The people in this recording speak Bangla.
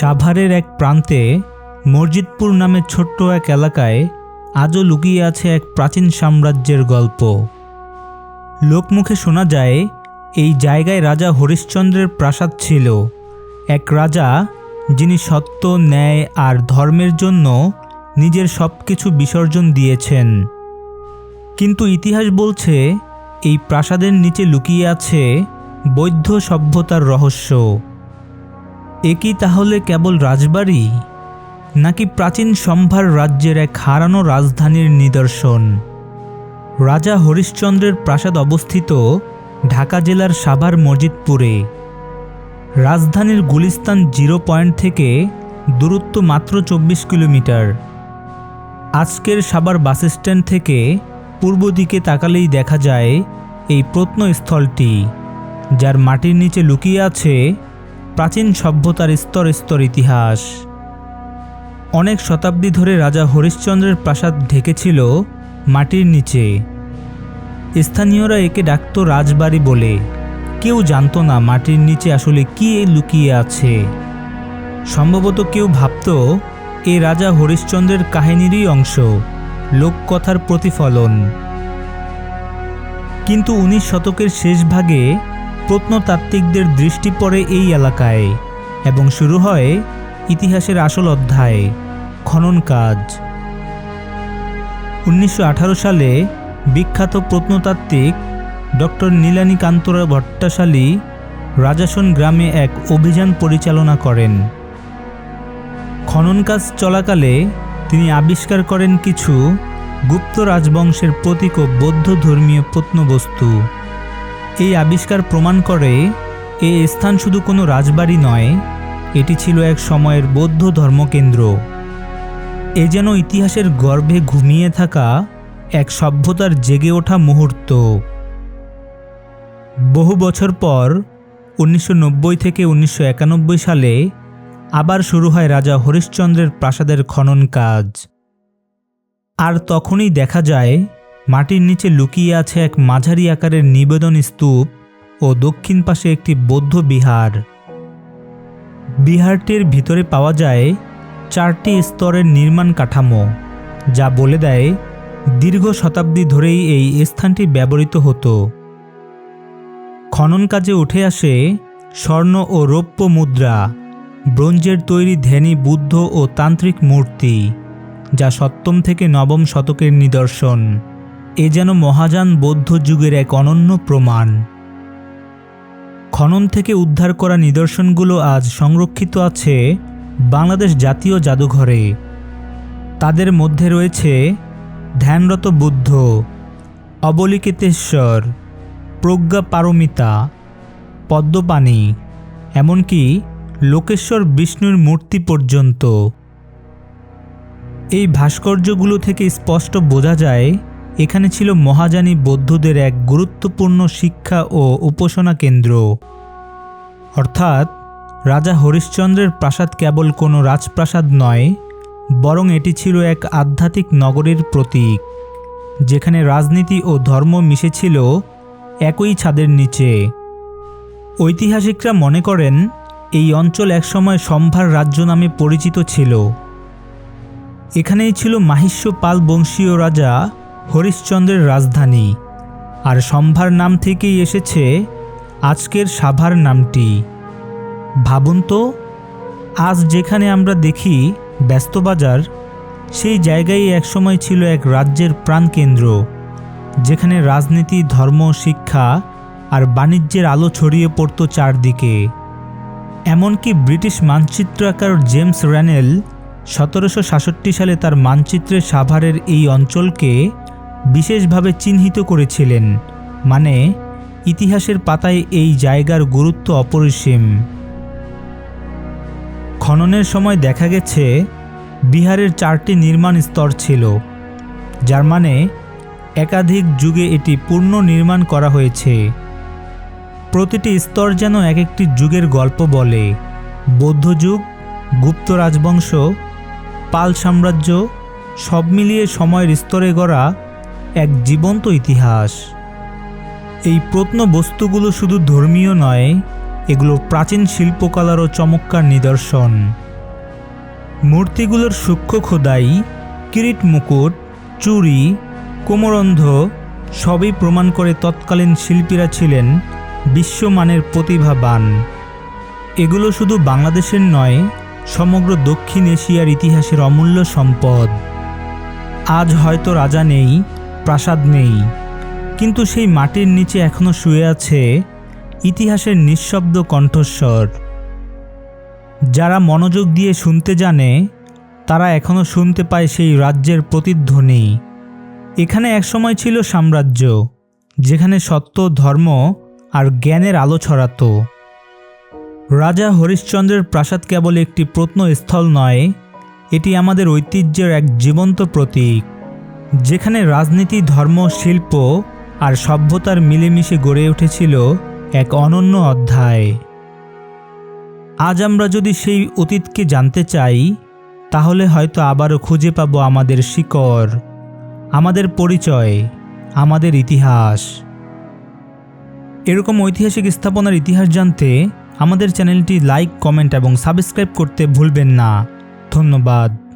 সাভারের এক প্রান্তে মসজিদপুর নামে ছোট্ট এক এলাকায় আজও লুকিয়ে আছে এক প্রাচীন সাম্রাজ্যের গল্প। লোকমুখে শোনা যায়, এই জায়গায় রাজা হরিশ্চন্দ্রের প্রাসাদ ছিল। এক রাজা, যিনি সত্য, ন্যায় আর ধর্মের জন্য নিজের সব কিছু বিসর্জন দিয়েছেন। কিন্তু ইতিহাস বলছে, এই প্রাসাদের নিচে লুকিয়ে আছে বৌদ্ধ সভ্যতার রহস্য। এ কি তাহলে কেবল রাজবাড়ি? নাকি প্রাচীন সম্ভার রাজ্যের এক হারানো রাজধানীর নিদর্শন? রাজা হরিশ্চন্দ্রের প্রাসাদ অবস্থিত ঢাকা জেলার সাভার মসজিদপুরে। রাজধানীর গুলিস্তান জিরো পয়েন্ট থেকে দূরত্ব মাত্র চব্বিশ কিলোমিটার। আজকের সাবার বাস স্ট্যান্ড থেকে পূর্ব দিকে তাকালেই দেখা যায় এই প্রত্নস্থলটি, যার মাটির নিচে লুকিয়ে আছে প্রাচীন সভ্যতার স্তর স্তর ইতিহাস। অনেক শতাব্দী ধরে রাজা হরিশ্চন্দ্রের প্রাসাদ ঢেকেছিল মাটির নিচে। স্থানীয়রা একে ডাকত রাজবাড়ি বলে। কেউ জানতো না মাটির নিচে আসলে কি লুকিয়ে আছে। সম্ভবত কেউ ভাবত, এ রাজা হরিশ্চন্দ্রের কাহিনীরই অংশ, লোককথার প্রতিফলন। কিন্তু উনিশ শতকের শেষ ভাগে প্রত্নতাত্ত্বিকদের দৃষ্টি পড়ে এই এলাকায় এবং শুরু হয় ইতিহাসের আসল অধ্যায়, খনন কাজ। উনিশশো আঠারো সালে বিখ্যাত প্রত্নতাত্ত্বিক ডক্টর নীলানী কান্তরা ভট্টাশালী রাজাসন গ্রামে এক অভিযান পরিচালনা করেন। খনন কাজ চলাকালে তিনি আবিষ্কার করেন কিছু গুপ্ত রাজবংশের প্রতীক ও বৌদ্ধ ধর্মীয় প্রত্নবস্তু। এই আবিষ্কার প্রমাণ করে, এ স্থান শুধু কোনো রাজবাড়ি নয়, এটি ছিল এক সময়ের বৌদ্ধ ধর্মকেন্দ্র। এ যেন ইতিহাসের গর্ভে ঘুমিয়ে থাকা এক সভ্যতার জেগে ওঠা মুহূর্ত। বহু বছর পর, উনিশশো নব্বই থেকে উনিশশো একানব্বই সালে, আবার শুরু হয় রাজা হরিশ্চন্দ্রের প্রাসাদের খনন কাজ। আর তখনই দেখা যায় মাটির নিচে লুকিয়ে আছে এক মাঝারি আকারের নিবেদন স্তূপ ও দক্ষিণ পাশে একটি বৌদ্ধ বিহার। বিহারটির ভিতরে পাওয়া যায় চারটি স্তরের নির্মাণ কাঠামো, যা বলে দেয় দীর্ঘ শতাব্দী ধরেই এই স্থানটি ব্যবহৃত হতো। খনন কাজে উঠে আসে স্বর্ণ ও রৌপ্য মুদ্রা, ব্রোঞ্জের তৈরি ধ্যানী বুদ্ধ ও তান্ত্রিক মূর্তি, যা সপ্তম থেকে নবম শতকের নিদর্শন। এ যেন মহাযান বৌদ্ধ যুগের এক অনন্য প্রমাণ। খনন থেকে উদ্ধার করা নিদর্শনগুলো আজ সংরক্ষিত আছে বাংলাদেশ জাতীয় জাদুঘরে। তাদের মধ্যে রয়েছে ধ্যানরত বুদ্ধ, অবলিকেতেশ্বর, প্রজ্ঞা পারমিতা, পদ্মপাণি, এমনকি লোকেশ্বর বিষ্ণুর মূর্তি পর্যন্ত। এই ভাস্কর্যগুলো থেকে স্পষ্ট বোঝা যায় এখানে ছিল মহাযানী বৌদ্ধদের এক গুরুত্বপূর্ণ শিক্ষা ও উপাসনা কেন্দ্র। অর্থাৎ, রাজা হরিশ্চন্দ্রের প্রাসাদ কেবল কোনো রাজপ্রাসাদ নয়, বরং এটি ছিল এক আধ্যাত্মিক নগরীর প্রতীক, যেখানে রাজনীতি ও ধর্ম মিশেছিল একই ছাদের নিচে। ঐতিহাসিকরা মনে করেন, এই অঞ্চল একসময় সম্ভার রাজ্য নামে পরিচিত ছিল। এখানেই ছিল মাহিষ্য পাল বংশীয় রাজা হরিশ্চন্দ্রের রাজধানী। আর সম্ভার নাম থেকেই এসেছে আজকের সাভার নামটি। ভাবুন তো, আজ যেখানে আমরা দেখি ব্যস্ত বাজার, সেই জায়গায় একসময় ছিল এক রাজ্যের প্রাণকেন্দ্র, যেখানে রাজনীতি, ধর্ম, শিক্ষা আর বাণিজ্যের আলো ছড়িয়ে পড়ত চারদিকে। এমনকি ব্রিটিশ মানচিত্রাকার জেমস র্যানেল সতেরোশো সাতষট্টি সালে তার মানচিত্রে সাভারের এই অঞ্চলকে বিশেষভাবে চিহ্নিত করেছিলেন মানে ইতিহাসের পাতায় এই জায়গার গুরুত্ব অপরিসীম। খননের সময় দেখা গেছে, বিহারের চারটি নির্মাণ স্তর ছিল, যার মানে একাধিক যুগে এটি পূর্ণ নির্মাণ করা হয়েছে। প্রতিটি স্তর যেন এক একটি যুগের গল্প বলে। বৌদ্ধ যুগ, গুপ্ত রাজবংশ, পাল সাম্রাজ্য, সব মিলিয়ে সময়ের স্তরে গড়া এক জীবন্ত ইতিহাস। এই প্রত্নবস্তুগুলো শুধু ধর্মীয় নয়, এগুলো প্রাচীন শিল্পকলারও চমৎকার নিদর্শন। মূর্তিগুলোর সূক্ষ্ম খোদাই, কিরিট মুকুট চুরি কোমরন্ধ সবই প্রমাণ করে তৎকালীন শিল্পীরা ছিলেন বিশ্বমানের প্রতিভাবান। এগুলো শুধু বাংলাদেশের নয়, সমগ্র দক্ষিণ এশিয়ার ইতিহাসের অমূল্য সম্পদ। আজ হয়তো রাজা নেই প্রাসাদ নেই। কিন্তু সেই মাটির নিচে এখনও শুয়ে আছে ইতিহাসের নিঃশব্দ কণ্ঠস্বর। যারা মনোযোগ দিয়ে শুনতে জানে, তারা এখনও শুনতে পায় সেই রাজ্যের প্রতিধ্বনি। এখানে একসময় ছিল সাম্রাজ্য, যেখানে সত্য, ধর্ম আর জ্ঞানের আলো ছড়াতো। রাজা হরিশ্চন্দ্রের প্রাসাদ কেবল একটি প্রত্নস্থল নয়, এটি আমাদের ঐতিহ্যের এক জীবন্ত প্রতীক। যেখানে রাজনীতি, ধর্ম, শিল্প আর সভ্যতার মিলেমিশে গড়ে উঠেছিল এক অনন্য অধ্যায়। আজ আমরা যদি সেই অতীতকে জানতে চাই, তাহলে হয়তো আবারও খুঁজে পাবো আমাদের শিকড়, আমাদের পরিচয়, আমাদের ইতিহাস। এরকম ঐতিহাসিক স্থাপনার ইতিহাস জানতে আমাদের চ্যানেলটি লাইক, কমেন্ট এবং সাবস্ক্রাইব করতে ভুলবেন না। ধন্যবাদ।